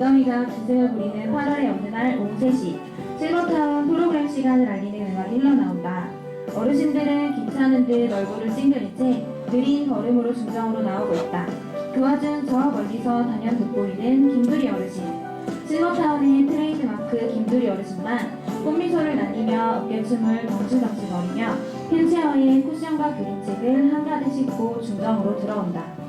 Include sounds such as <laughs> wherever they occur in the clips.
늦더미가 기세를 부리는 8월의 어느 날 오후 3시 실버타운 프로그램 시간을 알리는 음악이 흘러나온다. 어르신들은 귀찮은 듯 얼굴을 찡그린 채 느린 걸음으로 중정으로 나오고 있다. 그 와중 저 멀리서 단연 돋보이는 김두리 어르신. 실버타운의 트레이드마크 김두리 어르신만 꽃미소를 남기며 어깨춤을 덩실덩실거리며 휠체어에 쿠션과 그림책을 한가득 싣고 중정으로 들어온다.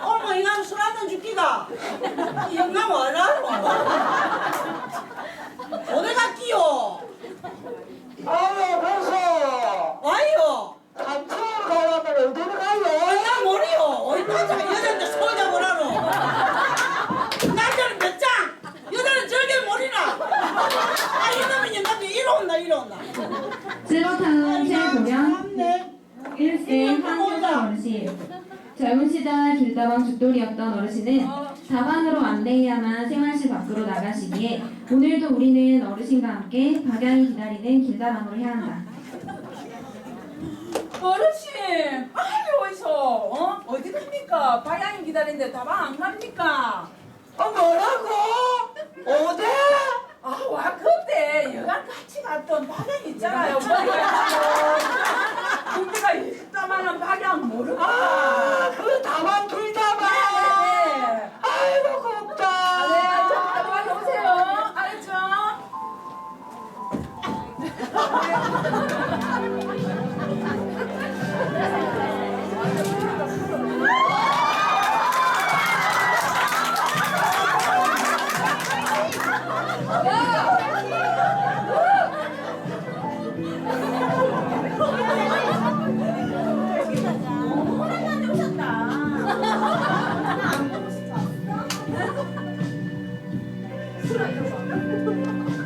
어머 이거 술 한잔 줄기가 영감 와라. 어디 갔기요? 아유 벌써 와요. 단체로 가려면 어디로 가요? 얼마 모리요? 어디까지 여자인데 소리 잡으라노? 남자는 몇 장? 여자는 절개 모리나? 아 이놈이 영감이 온나 이리 온나? 실버타운 최고령 참네. 1세 한효자 어르신 젊은 시절 길다방 죽돌이었던 어르신은 다방으로 안내해야만 생활실 밖으로 나가시기에 오늘도 우리는 어르신과 함께 박양이 기다리는 길다방으로 향한다. 어르신 빨리 오이소 어? 어디 갑니까? 방향이 기다리는데 다방 안 갑니까? 어 뭐라고? 어디? 아와 그때 여간 같이 갔던 방향 있잖아요 <laughs> 우리가 있다마는 방향 모르고 아그 다만 둘 どういうこと?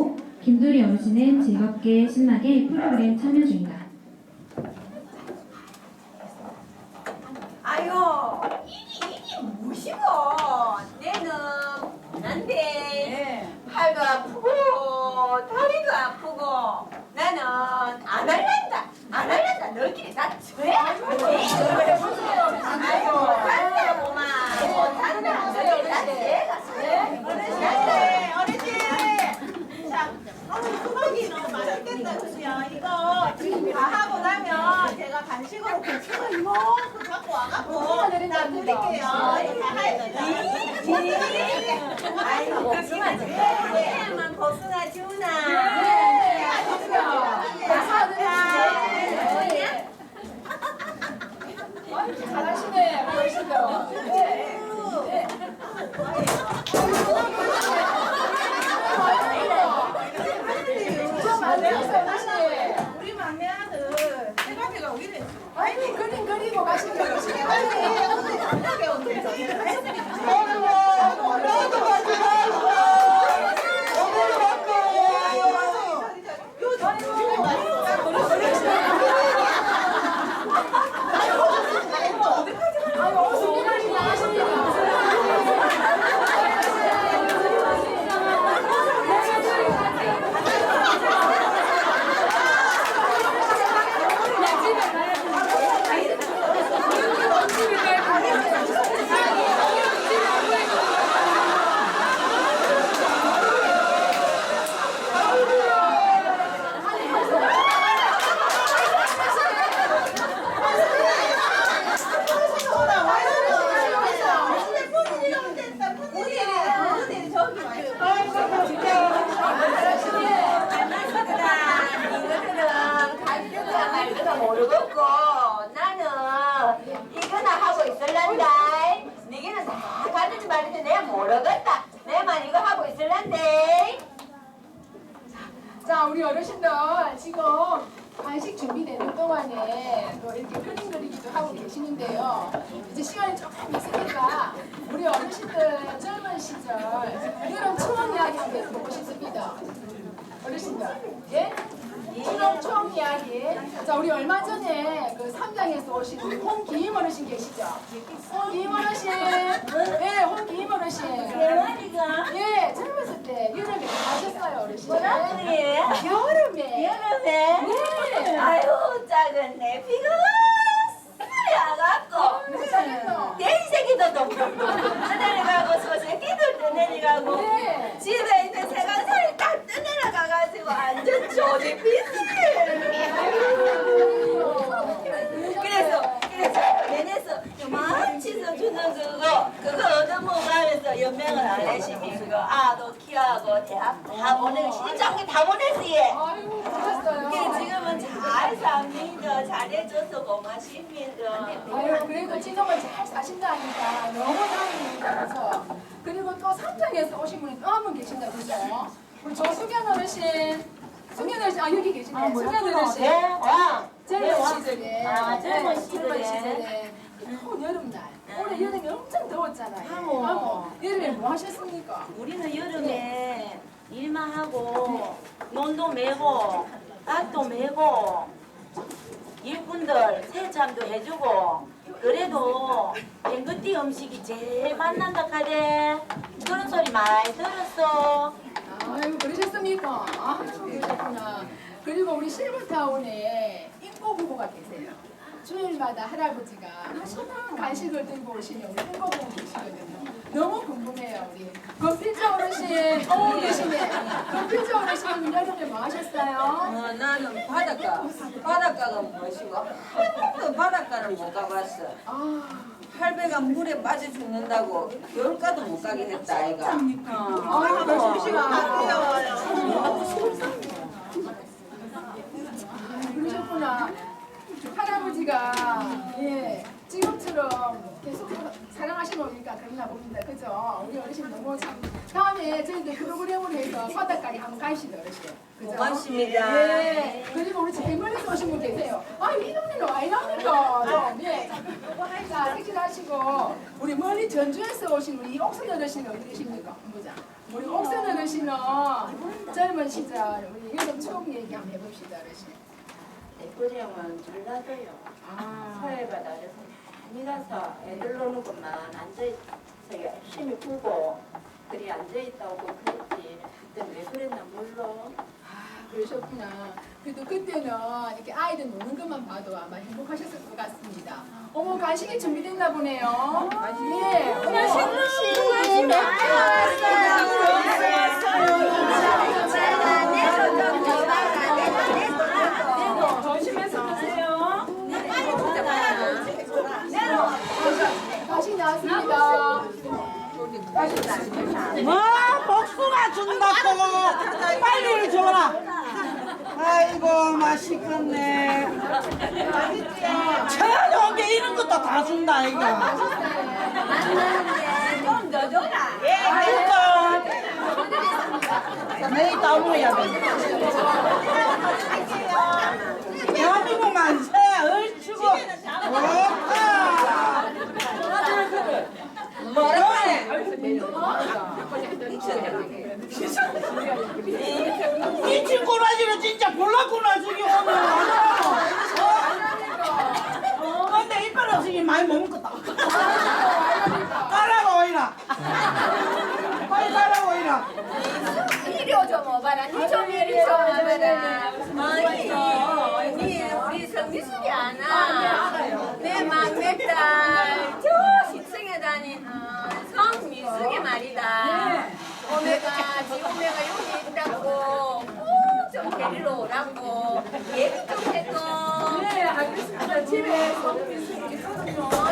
있고 김두리 어르신은 즐겁게 신나게 프로그램 참여 중이다. 아유 이게 이게 무시고 내는 난데 네. 팔도 아프고 다리도 아프고 나는 안 할란다 안 할란다 너희끼리 나 죄? 아이고 간다고만 못한다 시절 여름 추억 이야기 한번 해보고 싶습니다. 어르신들, 예? 추억 추억 이야기. 자, 우리 얼마 전에 그 삼장에서 오신 홍기임 어르신 계시죠? 홍기임 어르신, 예, 홍기임 어르신. 예, 젊었을 때 여름에 가셨어요, 어르신. 뭐라고요? 여름에. 여름에 네. 아유 작은 내 피가 쓰려갖고 괜 네. 집에 있는 세간살이 다 떠내려가가지고 완전 조지피스 그래서 그래서 요만치서 주는 그거 그거 얻어먹으면서 연명을 안 하시니 그거. 아도 키하고 대학 다 보내. 시장에 다 보냈어요 아이고, 그러셨어요. 그게 지금은 잘 삽니다 잘해줘서 고맙습니다 아유, 그래도 지금은 잘 사신다니까 너무 다행입니다. 그죠? 그리고 또 삼장에서 오신 분이 또 한 분 계신다, 그죠? 우리 조수경 어르신. 수경 어르신, 아, 여기 계시네. 수경 어르신. 왕 젊은 시절에. 아, 젊은 네, 시절에. 더운 여름날. 올해 여름이 엄청 더웠잖아요. 하모. 하모. 여름에 뭐 하셨습니까? 우리는 여름에 일만 하고 논도 메고 밭도 메고 일꾼들 세참도 해주고 그래도 뱅그띠 음식이 제일 맛난다 카대 그런 소리 많이 들었어 아이고, 그러셨습니까? 아, 그러셨구나. 그리고 우리 실버타운에 인고 부부가 계세요. 주일마다 할아버지가 간식을 들고 오시는 우리 인고 부부 계시거든요. 너무 궁금해요, 우리. 건필자 어르신, 어, 계시네. 건필자 어르신 여름에 뭐 하셨어요? 어, 나는 바닷가, 바닷가가 무엇이고 한 번도 바닷가를 못 가봤어. 아, 할배가 물에 빠져 죽는다고 겨울가도 못 가게 했다 아이가. 아이고, 그러시구나. 그러셨구나. 할아버지가 예 지금처럼 계속 사랑하시는 거니까 그런가 봅니다. 그죠? 우리 어르신 너무 참 다음에 저희들 프로그램으로 해서 바닷가에 한번 가시죠 어르신. 그죠? 고맙습니다. 예. 그리고 우리 제일 멀리서 오신 분 계세요. 아, 이 동네는 와 이랍니까? 좀, 예. 자, 색칠하시고 우리 멀리 전주에서 오신 우리 옥선 어르신은 어디 계십니까? 보자. 우리 옥선 어르신은 젊은 시절 우리 여름 추억 얘기 한번 해봅시다 어르신. 대구령은 전라도요. 서해바다에서 가서 애들 노는 것만 앉아있어 열심히 불고 그리 앉아있다고 그랬지. 그때 왜 그랬나 몰라. 아, 그러셨구나. 그래도 그때는 이렇게 아이들 노는 것만 봐도 아마 행복하셨을 것 같습니다. 어머, 간식이 준비됐나 보네요. 예. 어머, 조심해서 드세요. 간식 나왔습니다. 뭐 복숭아 준다고. 빨리 줘라 아이고 맛있겠네. 게 이런 것도 다 준다 이거. 좀더 줘라 진짜 내 이따 먹어야 돼. 대한민국 만세 얼추고 좋다 미친 꼬라지로 진짜 볼랐구나 저기 오늘. 어? 근데 이빨 없으니 많이 못 먹겠다. 까라고 오이라. 빨리 까라고 오이라. 이리 좀 오봐라. 니좀 이리 좀 와봐라. 아니 니 우리 성미숙이 아나? 내 막내딸. 저 시청에 다니는 성미숙이 말이다 오메가 지오메가 여기 있다고 꼭좀 데리러 오라고 얘기 좀 했고 네, 알겠습니다. 집에 성민수 있거든요.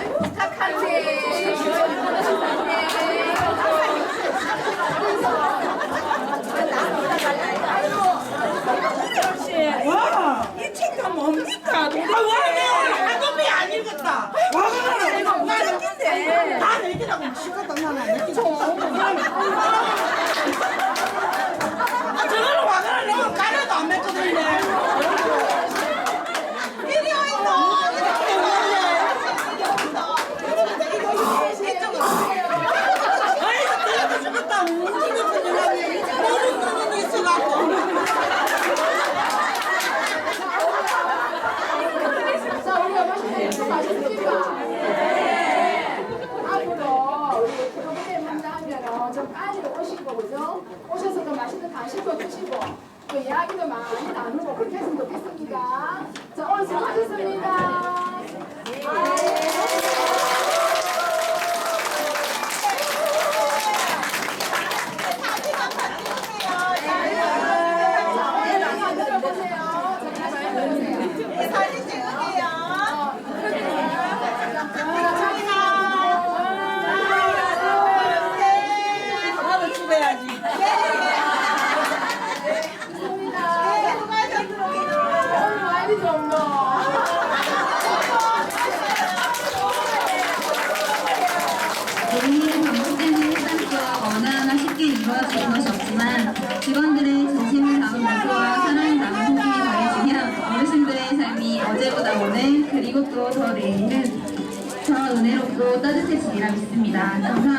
따뜻해지리라 믿습니다. 감사합니다.